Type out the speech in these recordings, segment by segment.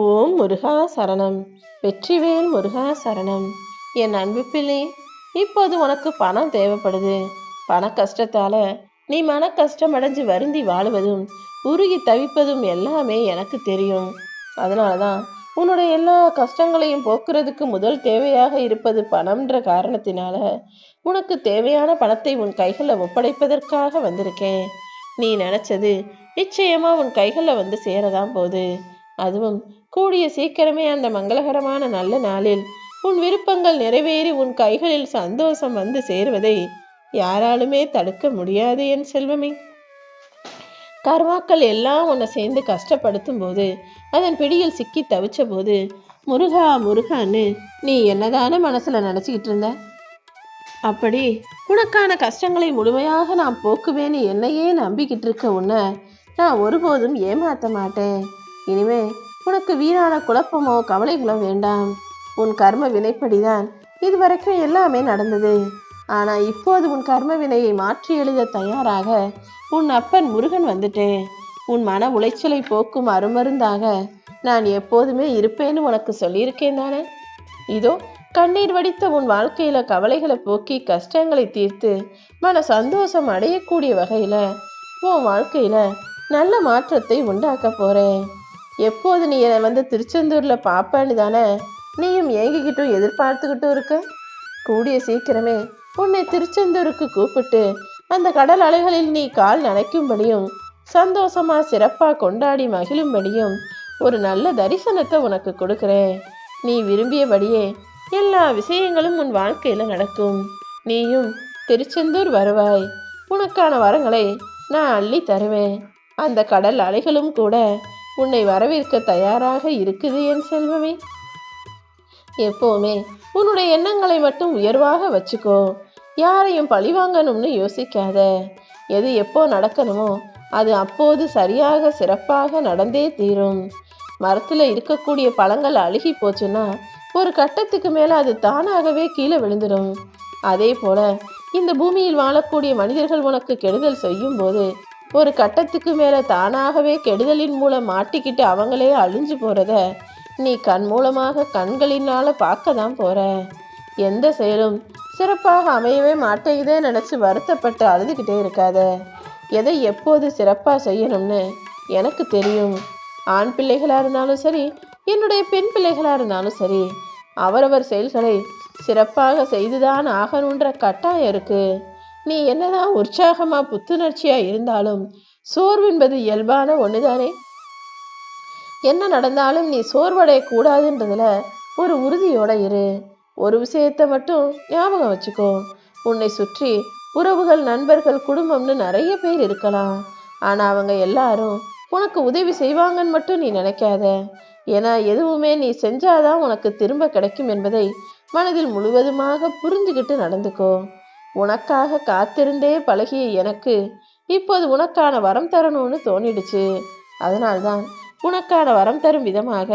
ஓம் முருகா சரணம். வெற்றிவேல் முருகா சரணம். என் அன்பு பிள்ளை இப்போது உனக்கு பணம் தேவைப்படுது. பண கஷ்டத்தால நீ மன கஷ்டம் அடைஞ்சு வருந்தி வாழுவதும் உருகி தவிப்பதும் எல்லாமே எனக்கு தெரியும். அதனால தான் உன்னுடைய எல்லா கஷ்டங்களையும் போக்குறதுக்கு முதல் தேவையாக இருப்பது பணம்ன்ற காரணத்தினால உனக்கு தேவையான பணத்தை உன் கைகளில் ஒப்படைப்பதற்காக வந்திருக்கேன். நீ நினைச்சது நிச்சயமா உன் கைகளில் வந்து சேரதான் போகுது. அதுவும் கூடிய சீக்கிரமே அந்த மங்களகரமான நல்ல நாளில் உன் விருப்பங்கள் நிறைவேறி உன் கைகளில் சந்தோஷம் வந்து சேருவதை யாராலுமே தடுக்க முடியாது என் செல்வமே. கர்மாக்கள் எல்லாம் உன்னை சேர்ந்து கஷ்டப்படுத்தும் போது அதன் பிடியில் சிக்கி தவிச்ச போது முருகா முருகான்னு நீ என்னதான மனசுல நினைச்சுக்கிட்டு இருந்த? அப்படி உனக்கான கஷ்டங்களை முழுமையாக நான் போக்குவேன்னு என்னையே நம்பிக்கிட்டு இருக்க உன்னை நான் ஒருபோதும் ஏமாற்ற மாட்டேன். இனிமே உனக்கு வீணான குழப்பமோ கவலைகளோ வேண்டாம். உன் கர்ம வினைப்படிதான் இதுவரைக்கும் எல்லாமே நடந்தது. ஆனால் இப்போது உன் கர்ம வினையை மாற்றி எழுத தயாராக உன் அப்பன் முருகன் வந்துட்டேன் உன் மன உளைச்சலை போக்கும் அருமருந்தாக நான் எப்போதுமே இருப்பேன்னு உனக்கு சொல்லியிருக்கேன் தானே? இதோ கண்ணீர் வடித்த உன் வாழ்க்கையில கவலைகளை போக்கி கஷ்டங்களை தீர்த்து மன சந்தோஷம் அடையக்கூடிய வகையில உன் வாழ்க்கையில நல்ல மாற்றத்தை உண்டாக்க போறேன். எப்போது நீ என்னை வந்து திருச்செந்தூரில் பார்ப்பேன்னு தானே? நீயும் ஏங்கிக்கிட்டும் எதிர்பார்த்துக்கிட்டும் இருக்க? கூடிய சீக்கிரமே உன்னை திருச்செந்தூருக்கு கூப்பிட்டு அந்த கடல் அலைகளில் நீ கால் நனைக்கும்படியும் சந்தோஷமா சிறப்பாக கொண்டாடி மகிழும்படியும் ஒரு நல்ல தரிசனத்தை உனக்கு கொடுக்குறேன். நீ விரும்பியபடியே எல்லா விஷயங்களும் உன் வாழ்க்கையில் நடக்கும். நீயும் திருச்செந்தூர் வருவாய். உனக்கான வரங்களை நான் அள்ளி தருவேன். அந்த கடல் அலைகளும் கூட உன்னை வரவேற்க தயாராக இருக்குது என் செல்வமே. எப்போவுமே உன்னுடைய எண்ணங்களை மட்டும் உயர்வாக வச்சுக்கோ. யாரையும் பழிவாங்கணும்னு யோசிக்காத. எது எப்போ நடக்கணுமோ அது அப்போது சரியாக சிறப்பாக நடந்தே தீரும். மரத்தில் இருக்கக்கூடிய பழங்கள் அழுகி போச்சுன்னா ஒரு கட்டத்துக்கு மேலே அது தானாகவே கீழே விழுந்துடும் அதே போல இந்த பூமியில் வாழக்கூடிய மனிதர்கள் உனக்கு கெடுதல் செய்யும் போது ஒரு கட்டத்துக்கு மேலே தானாகவே கெடுதலின் மூலம் மாட்டிக்கிட்டு அவங்களே அழிஞ்சு போகிறத நீ கண் மூலமாக கண்களினால பார்க்க தான் போகிற எந்த செயலும் சிறப்பாக அமையவே மாட்டேங்குதே நினச்சி வருத்தப்பட்டு அழுதுகிட்டே இருக்காத. எதை எப்போது சிறப்பாக செய்யணும்னு எனக்கு தெரியும். ஆண் பிள்ளைகளாக இருந்தாலும் சரி என்னுடைய பெண் பிள்ளைகளாக இருந்தாலும் சரி அவரவர் செயல்களை சிறப்பாக செய்துதான் ஆகணுன்ற கட்டாயம் இருக்குது நீ என்னதான் உற்சாகமா புத்துணர்ச்சியா இருந்தாலும் சோர்வென்பது இயல்பான ஒண்ணுதானே? என்ன நடந்தாலும் நீ சோர்வடைய கூடாதுன்றதுல ஒரு உறுதியோட இரு. ஒரு விஷயத்தை மட்டும் ஞாபகம் வச்சுக்கோ. உன்னை சுற்றி உறவுகள் நண்பர்கள் குடும்பம்னு நிறைய பேர் இருக்கலாம். ஆனா அவங்க எல்லாரும் உனக்கு உதவி செய்வாங்கன்னு மட்டும் நீ நினைக்காத. ஏன்னா எதுவுமே நீ செஞ்சாதான் உனக்கு திரும்ப கிடைக்கும் என்பதை மனதில் முழுவதுமாக புரிஞ்சுக்கிட்டு நடந்துக்கோ. உனக்காக காத்திருந்தே பழகிய எனக்கு இப்போது உனக்கான வரம் தரணும்னு தோணிடுச்சு. அதனால்தான் உனக்கான வரம் தரும் விதமாக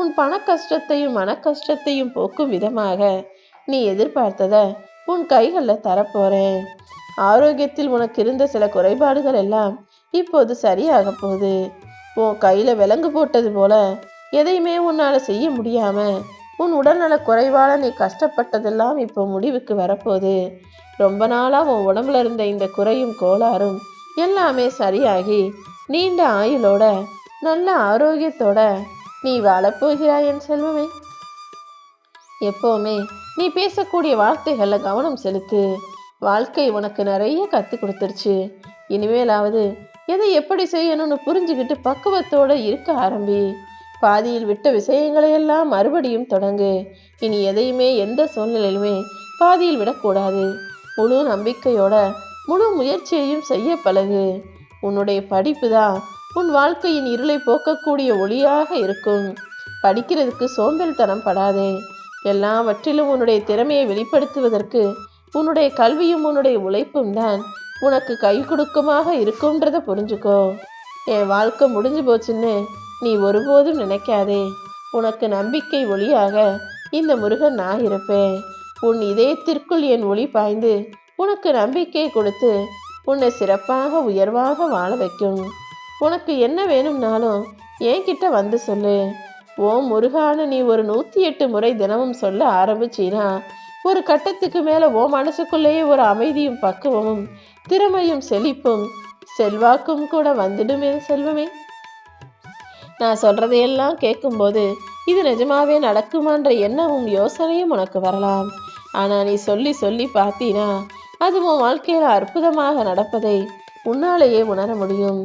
உன் பண கஷ்டத்தையும் மன கஷ்டத்தையும் போக்கும் விதமாக நீ எதிர்பார்த்தத உன் கைகளில் தரப்போறேன். ஆரோக்கியத்தில் உனக்கு இருந்த சில குறைபாடுகள் எல்லாம் இப்போது சரியாக போகுது. உன் கையில விலங்கு போட்டது போல எதையுமே உன்னால செய்ய முடியாம உன் உடல்நல குறைவால நீ கஷ்டப்பட்டதெல்லாம் இப்போ முடிவுக்கு வரப்போகுது. ரொம்ப நாளாக உன் உடம்புல இருந்த இந்த குறையும் கோளாறும் எல்லாமே சரியாகி நீண்ட ஆயுளோட நல்ல ஆரோக்கியத்தோட நீ வாழப்போகிறாய் என் செல்வமே. எப்போவுமே நீ பேசக்கூடிய வார்த்தைகளில் கவனம் செலுத்து. வாழ்க்கை உனக்கு நிறைய கற்றுக் கொடுத்துருச்சு. இனிமேலாவது எதை எப்படி செய்யணும்னு புரிஞ்சுக்கிட்டு பக்குவத்தோட இருக்க ஆரம்பி. பாதியில் விட்ட விஷயங்களையெல்லாம் மறுபடியும் தொடங்கு. இனி எதையுமே எந்த சூழ்நிலையிலுமே பாதியில் விடக்கூடாது. முழு நம்பிக்கையோட முழு முயற்சியையும் செய்ய பழகு. உன்னுடைய படிப்பு தான் உன் வாழ்க்கையின் இருளை போக்கக்கூடிய ஒளியாக இருக்கும். படிக்கிறதுக்கு சோம்பேறித்தனம் படாதே. எல்லாவற்றிலும் உன்னுடைய திறமையை வெளிப்படுத்துவதற்கு உன்னுடைய கல்வியும் உன்னுடைய உழைப்பும் தான் உனக்கு கை கொடுக்கமாக இருக்கும்ன்றதை புரிஞ்சுக்கோ. என் வாழ்க்கை முடிஞ்சு போச்சுன்னு நீ ஒருபோதும் நினைக்காதே. உனக்கு நம்பிக்கை ஒளியாக இந்த முருகன் நான் இருப்பேன். உன் இதயத்திற்குள் என் ஒளி பாய்ந்து உனக்கு நம்பிக்கை கொடுத்து உன்னை சிறப்பாக உயர்வாக வாழ வைக்கும். உனக்கு என்ன வேணும்னாலும் என்கிட்ட வந்து சொல்லு. ஓ முருகான்னு நீ ஒரு நூற்றி எட்டு முறை தினமும் சொல்ல ஆரம்பிச்சினா ஒரு கட்டத்துக்கு மேலே ஓ மனசுக்குள்ளேயே ஒரு அமைதியும் பக்குவமும் திறமையும் செழிப்பும் செல்வாக்கும் கூட வந்துடுமே செல்வமே. நான் சொல்றதையெல்லாம் கேட்கும்போது இது நிஜமாவே நடக்குமான்ற எண்ணமும் யோசனையும் உனக்கு வரலாம். ஆனா நீ சொல்லி சொல்லி பார்த்தீனா அது உன் வாழ்க்கையில அற்புதமாக நடப்பதை உன்னாலேயே உணர முடியும்.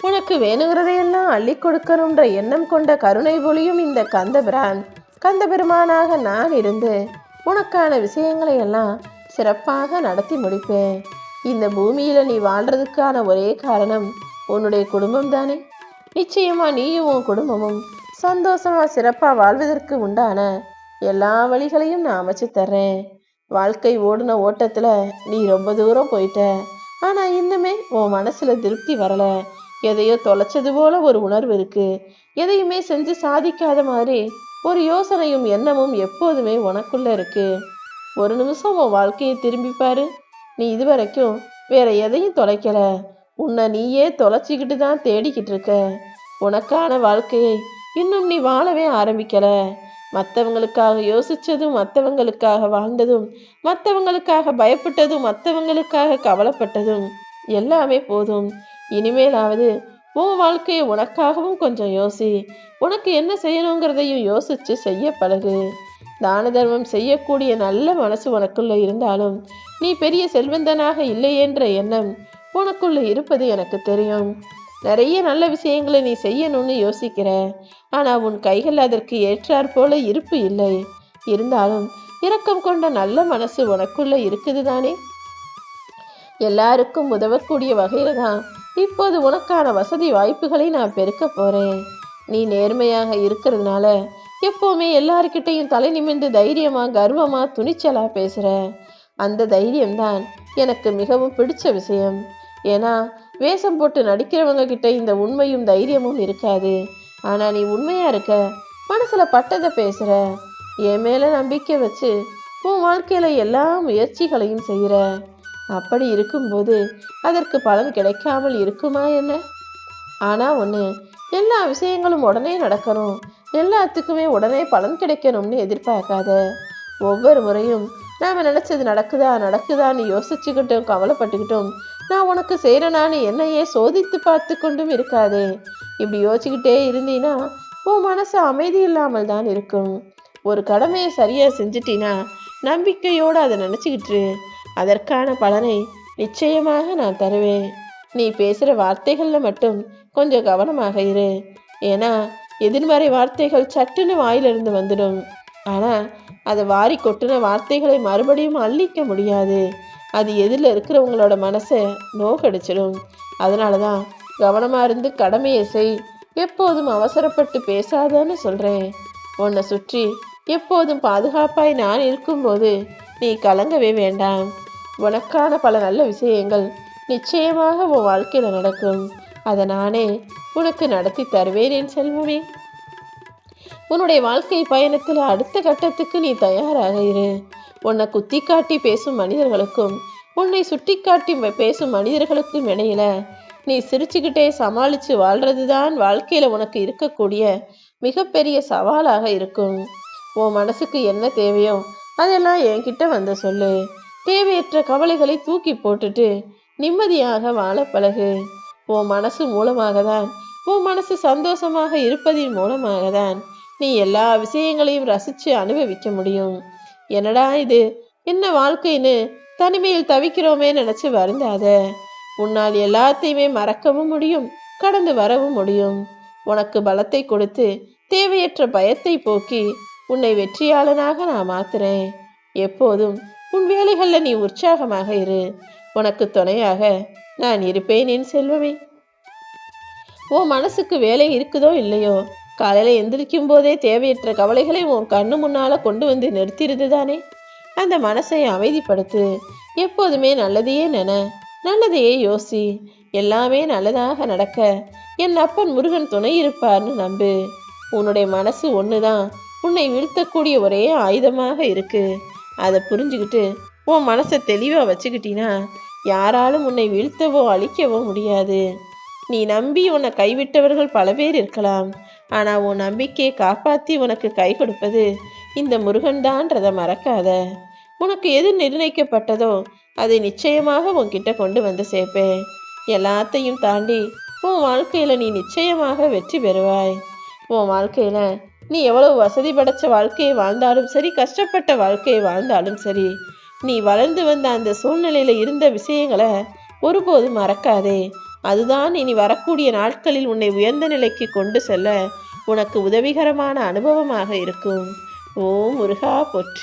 உனக்கு வேணுங்கிறதையெல்லாம் அள்ளி கொடுக்கணுன்ற எண்ணம் கொண்ட கருணை ஒளியும் இந்த கந்தபிரான் கந்தபெருமானாக நான் இருந்து உனக்கான விஷயங்களை எல்லாம் சிறப்பாக நடத்தி முடிப்பேன். இந்த பூமியில நீ வாழ்றதுக்கான ஒரே காரணம் உன்னுடைய குடும்பம் தானே நிச்சயமா நீயும் உன் குடும்பமும் சந்தோஷமா சிறப்பா வாழ்வதற்கு உண்டான எல்லா வழிகளையும் நான் அமைச்சு தர்றேன். வாழ்க்கை ஓடின ஓட்டத்துல நீ ரொம்ப தூரம் போயிட்ட. ஆனா இன்னுமே உன் மனசுல திருப்தி வரல. எதையோ தொலைச்சது போல ஒரு உணர்வு இருக்கு. எதையுமே செஞ்சு சாதிக்காத மாதிரி ஒரு யோசனையும் எண்ணமும் எப்போதுமே உனக்குள்ள இருக்கு. ஒரு நிமிஷம் உன் வாழ்க்கையை திரும்பி பாரு. நீ இதுவரைக்கும் வேற எதையும் தொலைக்கல. உன்னை நீயே தொலைச்சிக்கிட்டு தான் தேடிக்கிட்டு இருக்க. உனக்கான வாழ்க்கையை இன்னும் நீ வாழவே ஆரம்பிக்கல. மற்றவங்களுக்காக யோசித்ததும் மற்றவங்களுக்காக வாழ்ந்ததும் மற்றவங்களுக்காக பயப்பட்டதும் மற்றவங்களுக்காக கவலைப்பட்டதும் எல்லாமே போதும். இனிமேலாவது உன் வாழ்க்கையை உனக்காகவும் கொஞ்சம் யோசி. உனக்கு என்ன செய்யணுங்கிறதையும் யோசிச்சு செய்ய பழகு. தான தர்மம் செய்யக்கூடிய நல்ல மனசு உனக்குள்ள இருந்தாலும் நீ பெரிய செல்வந்தனாக இல்லையென்ற என்ற எண்ணம் உனக்குள்ள இருப்பது எனக்கு தெரியும். நிறைய நல்ல விஷயங்களை நீ செய்யணும்னு யோசிக்கிற ஆனா உன் கைகள் அதற்கு ஏற்றாற் போல இருப்பு இல்லை. இருந்தாலும் இரக்கம் கொண்ட நல்ல மனசு உனக்குள்ள இருக்குது தானே எல்லாருக்கும் உதவக்கூடிய வகையில தான் இப்போது உனக்கான வசதி வாய்ப்புகளை நான் பெருக்க போறேன். நீ நேர்மையாக இருக்கிறதுனால எப்போவுமே எல்லாருக்கிட்டையும் தலை நிமிர்ந்து தைரியமா கர்வமா துணிச்சலா பேசுற. அந்த தைரியம்தான் எனக்கு மிகவும் பிடிச்ச விஷயம். ஏன்னா வேஷம் போட்டு நடிக்கிறவங்க கிட்ட இந்த உண்மையும் தைரியமும் இருக்காது. ஆனால் நீ உண்மையாக இருக்க மனசில் பட்டதை பேசுகிற என் மேலே நம்பிக்கை வச்சு உன் வாழ்க்கையில் எல்லா முயற்சிகளையும் செய்கிற அப்படி இருக்கும்போது அதற்கு பலன் கிடைக்காமல் இருக்குமா என்ன? ஆனால் ஒன்று எல்லா விஷயங்களும் உடனே நடக்கணும். எல்லாத்துக்குமே உடனே பலன் கிடைக்கணும்னு எதிர்பார்க்காத. ஒவ்வொரு முறையும் நாம் நினச்சது நடக்குதா நடக்குதான்னு யோசிச்சுக்கிட்டும் கவலைப்பட்டுக்கிட்டும் நான் உனக்கு செய்கிறனான்னு என்னையே சோதித்து பார்த்து கொண்டும் இருக்காதே. இப்படி யோசிச்சுக்கிட்டே இருந்தீன்னா உன் மனசு அமைதி இல்லாமல் தான் இருக்கும். ஒரு கடமையை சரியாக செஞ்சிட்டினா நம்பிக்கையோடு அதை நினச்சிக்கிட்டு அதற்கான பலனை நிச்சயமாக நான் தருவேன். நீ பேசுகிற வார்த்தைகளில் மட்டும் கொஞ்சம் கவனமாக இரு. ஏன்னா எதிர்மறை வார்த்தைகள் சட்டுன்னு வாயிலிருந்து வந்துடும். ஆனால் அதை வாரி கொட்டின வார்த்தைகளை மறுபடியும் அள்ளிக்க முடியாது. அது எதிரில் இருக்கிறவங்களோட மனசை நோக்கடிச்சிடும். அதனால தான் கவனமாக இருந்து கடமையை செய். எப்போதும் அவசரப்பட்டு பேசாதன்னு சொல்கிறேன் உன்னை சுற்றி எப்போதும் பாதுகாப்பாய் நான் இருக்கும்போது நீ கலங்கவே வேண்டாம். உனக்கான பல நல்ல விஷயங்கள் நிச்சயமாக உன் வாழ்க்கையில் நடக்கும். அதை நானே உனக்கு நடத்தி தருவேன் என் செல்வமே. உன்னுடைய வாழ்க்கை பயணத்தில் அடுத்த கட்டத்துக்கு நீ தயாராக இரு. உன்னை குத்தி காட்டி பேசும் மனிதர்களுக்கும் உன்னை சுட்டி காட்டி பேசும் மனிதர்களுக்கும் இடையில நீ சிரிச்சுக்கிட்டே சமாளித்து வாழ்றது தான் வாழ்க்கையில் உனக்கு இருக்கக்கூடிய மிகப்பெரிய சவாலாக இருக்கும். உன் மனசுக்கு என்ன தேவையோ அதெல்லாம் என்கிட்ட வந்து சொல்லு. தேவையற்ற கவலைகளை தூக்கி போட்டுட்டு நிம்மதியாக வாழ பழகு. உன் மனசு மூலமாக தான் உன் மனசு சந்தோஷமாக இருப்பதின் மூலமாக தான் நீ எல்லா விஷயங்களையும் ரசித்து அனுபவிக்க முடியும். என்னடா இது? என்ன வாழ்க்கைன்னு தனிமையில் தவிக்கிறோமே நினைச்சு வருந்தாத. உன்னால் எல்லாத்தையுமே மறக்கவும் முடியும் கடந்து வரவும் முடியும். உனக்கு பலத்தை கொடுத்து தேவையற்ற பயத்தை போக்கி உன்னை வெற்றியாளனாக நான் மாத்துறேன். எப்போதும் உன் வேலைகளில் நீ உற்சாகமாக இரு. உனக்கு துணையாக நான் இருப்பேன் என் செல்வமே. உன் மனசுக்கு வேலை இருக்குதோ இல்லையோ காலையில் எந்திரிக்கும் போதே தேவையற்ற கவலைகளை உன் கண்ணு முன்னால கொண்டு வந்து நிறுத்திடுது தானே அந்த மனசை அமைதிப்படுத்து எப்போதுமே நல்லதையே நென நல்லதையே யோசி. எல்லாமே நல்லதாக நடக்க என் அப்பன் முருகன் துணை இருப்பார்னு நம்பு. உன்னுடைய மனசு ஒன்று தான் உன்னை வீழ்த்தக்கூடிய ஒரே ஆயுதமாக இருக்கு. அதை புரிஞ்சுக்கிட்டு உன் மனசை தெளிவாக வச்சுக்கிட்டீன்னா யாராலும் உன்னை வீழ்த்தவோ அழிக்கவோ முடியாது. நீ நம்பி உன்னை கைவிட்டவர்கள் பல பேர் இருக்கலாம். ஆனால் உன் நம்பிக்கையை காப்பாற்றி உனக்கு கை கொடுப்பது இந்த முருகன்தான்றதை மறக்காத. உனக்கு எது நிர்ணயிக்கப்பட்டதோ அதை நிச்சயமாக உன்கிட்ட கொண்டு வந்து சேர்ப்பேன். எல்லாத்தையும் தாண்டி உன் வாழ்க்கையில் நீ நிச்சயமாக வெற்றி பெறுவாய். உன் வாழ்க்கையில் நீ எவ்வளவு வசதி படைச்ச வாழ்க்கையை வாழ்ந்தாலும் சரி கஷ்டப்பட்ட வாழ்க்கையை வாழ்ந்தாலும் சரி நீ வளர்ந்து வந்த அந்த சூழ்நிலையில் இருந்த விஷயங்களை ஒருபோதும் மறக்காதே. அதுதான் இனி வரக்கூடிய நாட்களில் உன்னை உயர்ந்த நிலைக்கு கொண்டு செல்ல உனக்கு உதவிகரமான அனுபவமாக இருக்கும். ஓம் முருகா போற்றி.